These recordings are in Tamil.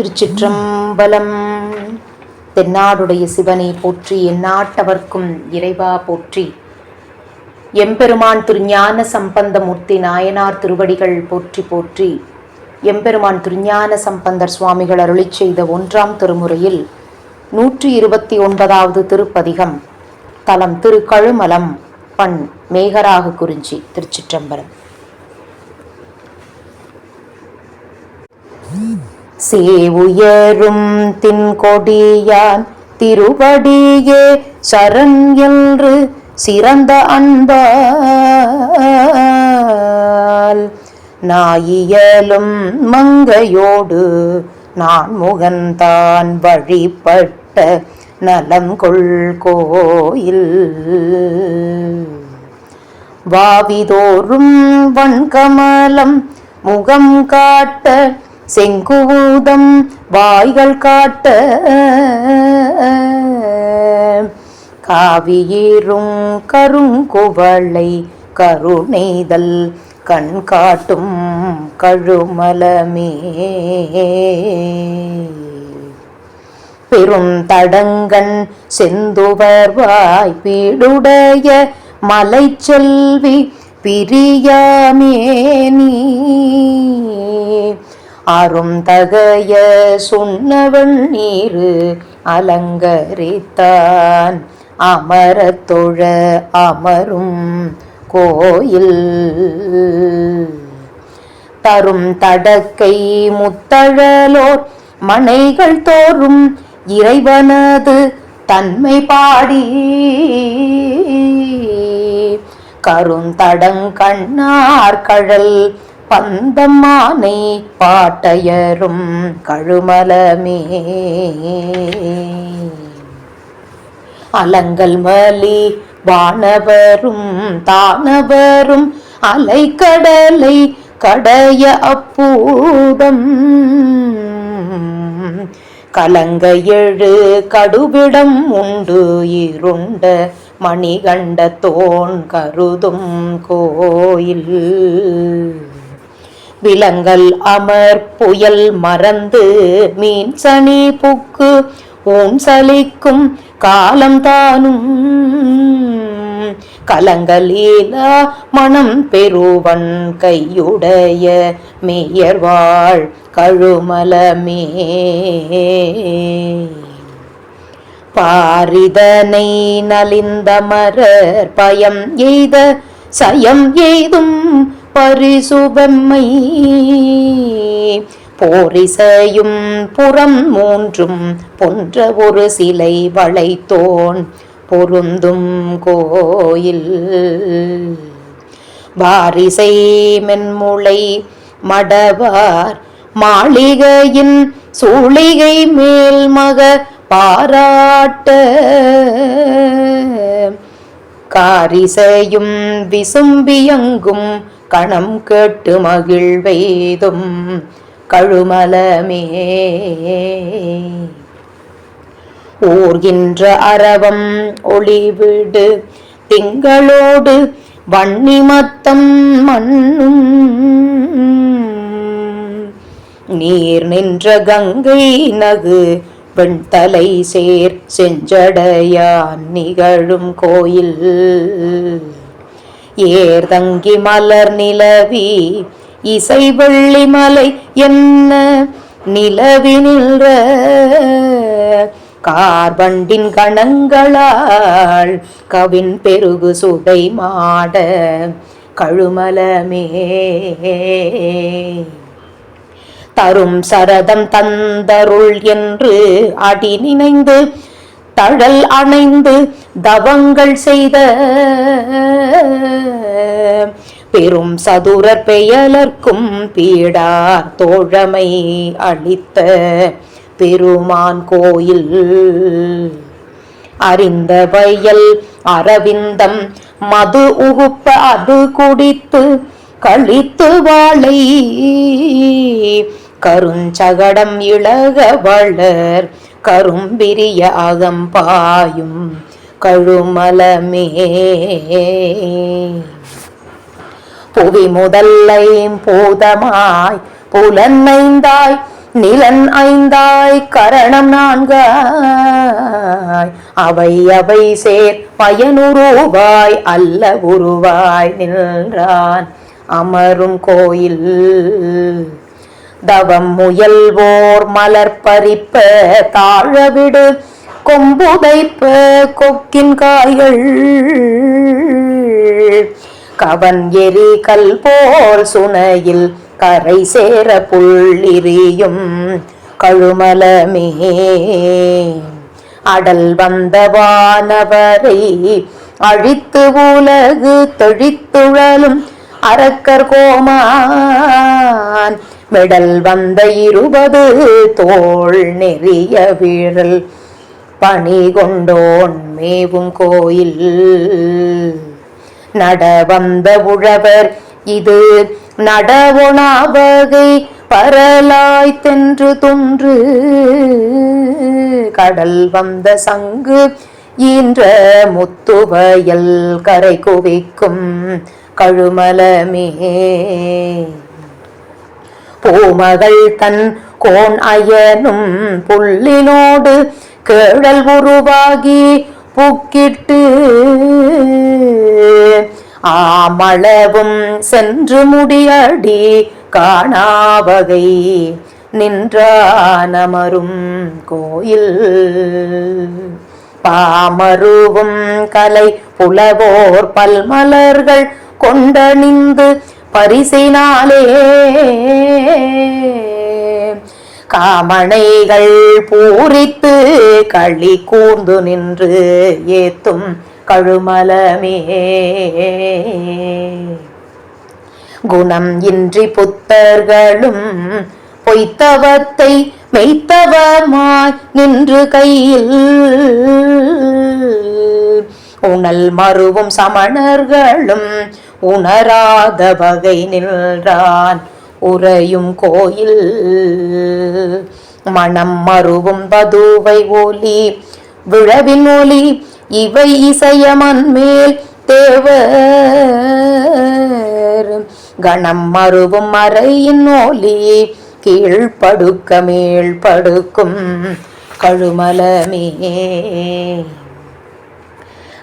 திருச்சிற்றம்பலம். தென்னாடுடைய சிவனை போற்றி எந்நாட்டவர்க்கும் இறைவா போற்றி. எம்பெருமான் திருஞான சம்பந்தமூர்த்தி நாயனார் திருவடிகள் போற்றி போற்றி. எம்பெருமான் திருஞான சம்பந்தர் சுவாமிகள் அருளி செய்த ஒன்றாம் திருமுறையில் நூற்றி இருபத்தி ஒன்பதாவது திருப்பதிகம். தலம் திருக்கழுமலம் பண் மேகராக குறிஞ்சி திருச்சிற்றம்பலம். சேவுயரும் தின்கொடியான் திருவடியே சரண் என்று சிறந்த அன்பால். நாயியலும் மங்கையோடு நான் முகந்தான் வழிபட்ட நலம் கொள் கோயில். வாவிதோறும் வன்கமலம் முகம் காட்ட செங்குதம் வாய்கள் காட்ட காவியேறும் கருங்குவளை கருணைதல் கண் காட்டும் கழுமலமே. பெரும் தடங்கண் செந்துவர் வாய்ப்பீடுடைய மலை செல்வி பிரியாமே நீ. அரும் தகைய சுண்ணவன் நீரு அலங்கரித்தான். அமரத் தொழ அமரும் கோயில். தரும் தடக்கை முத்தழலோர் மனைகள் தோறும் இறைவனது தன்மை பாடி. கருந்தடங்கண்ணார் கழல் பந்தம்மானை பாட்டையரும் கழுமலமே. அலங்கல் மலி வானவரும் தானவரும் அலைக்கடலை கடைய அப்பூதம் கலங்க எழு கடுவிடம் உண்டு இருண்ட மணிகண்ட தோன் கருதும் கோயில். விலங்கல் அமர் புயல் மறந்து மீன் சனி புக்கு ஊன் சலிக்கும் காலம் தானும். கலங்கலீலா மனம் பெருவன் கையுடைய மேயர்வாள் கழுமலமே பாரிதனை நலிந்த மரர் பயம் எய்த சயம் எய்தும் பரிசுபம்மை. போரிசையும் புறம் மூன்றும் போன்ற ஒரு சிலை வளைத்தோன். பொருந்தும் கோயில். வாரிசை மென்முளை மடவார். மாளிகையின் சூளிகை மேல் மக பாராட்ட. காரிசையும் விசும்பியங்கும் கணம் கேட்டு மகிழ்வெய்தும் கழுமலமே. ஓர்கின்ற அரவம் ஒளிவிடு திங்களோடு வன்னிமத்தம் மண்ணும். நீர் நின்ற கங்கை நகு வெண்தலை சேர் செஞ்சடையான் நிகழும் கோயில். ஏர்தங்கி மலர் நிலவி இசை வெள்ளி மலை என்ன நிலவி நின்ற? கார்பண்டின் கணங்களால் கவின் பெருகு சுடை மாட கழுமலமே. தரும் சரதம் தந்தருள் என்று அடி நினைந்து தழல் அணைந்து தவங்கள் செய்த பெரும் சதுரர் பெயலர்க்கும் பீடார் தோழமை அளித்த பெருமான் கோயில். அறிந்த வயல் அரவிந்தம் மது உகுப்ப அது குடித்து கழித்து வாழை. கருஞ்சகடம் இளக வளர் கரும்பிரிய அகம்பாயும் கழுமலமே. புவி முதல்லை பூதமாய் புலன்னைந்தாய் நிலன் ஐந்தாய் கரணம் நான்காய். அவை அவை சேர் பயனுருவாய் அல்ல உருவாய் நின்றான் அமரும் கோயில். தவம் முயல்வோர் மலர் பறிப்ப தாழவிடு கொம்புதைப்ப கொக்கின் காய்கள். கவன் எரி கல் போல் சுனையில் கரை சேர புள்ளிரியும் கழுமலமே அடல் வந்தவானவரை அழித்து உலகு தொழித்துழலும் அரக்கர் கோமான். மெடல் வந்த இருபது தோல் நெறிய வீழல். பணி கொண்டோன் மேவும் கோயில் நடவந்த உழவர் இது நடவுணாவகை பரலாய்த்தென்று தொன்று கடல் வந்த சங்கு ஈன்ற முத்துவயல் கரை குவிக்கும் கழுமலமே பூமகள் தன் கோன் அயனும் புள்ளினோடு கேழல் உருவாகி புக்கிட்டு ஆமளவும் சென்று முடியடி காணாவகை நின்றானமரும் கோயில். பாமருவும் கலை புலவோர் பல்மலர்கள் கொண்டணிந்து பரிசினாலே காமனைகள் பூரித்து களி கூர்ந்து நின்று ஏத்தும் கழுமலமே. குணம் இன்றி புத்தர்களும் பொய்த்தவத்தை மெய்த்தவமாய் நின்று கையில் உணல் மறுவும் சமணர்களும் உணராத வகை நின்றான். உறையும் கோயில். மனம் மறுவும் பதுவை ஒலி விழவின் ஒலி இவை இசையமன் மேல் தேவர். கணம் மறுவும் மறையின் ஒலி கீழ் படுக்க மேல் படுக்கும் கழுமலமே.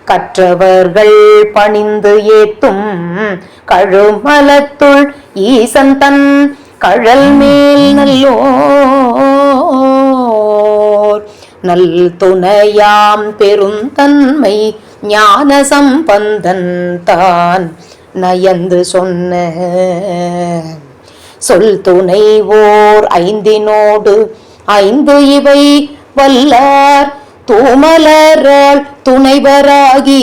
கற்றவர்கள் பணிந்து ஏத்தும் கழுமலத்துள் ஈசன் தன் கழல் மேல் நல்லோர். நல் துணையாம் பெருந்தன்மை ஞான சம்பந்தன் தான் நயந்து சொன்ன. சொல் துணைவோர் ஐந்தினோடு ஐந்து இவை வல்லார் தூமலரால் துணைவராகி.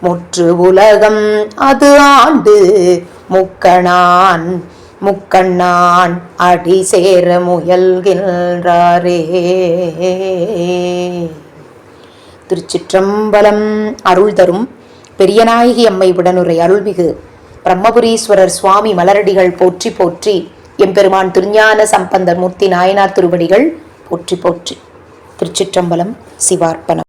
முற்று உலகம் அது ஆண்டு முக்கணான் முக்கண்ணான் அடி சேர முயல்கின்றாரே. திருச்சிற்றம்பலம் அருள் தரும் பெரியநாயகி அம்மை உடனுரை அருள்மிகு பிரம்மபுரீஸ்வரர் சுவாமி மலரடிகள் போற்றி போற்றி எம்பெருமான் திருஞான சம்பந்தர் மூர்த்தி நாயனார் திருவடிகள் போற்றி போற்றி திருச்சிற்றம்பலம் சிவார்ப்பணம்.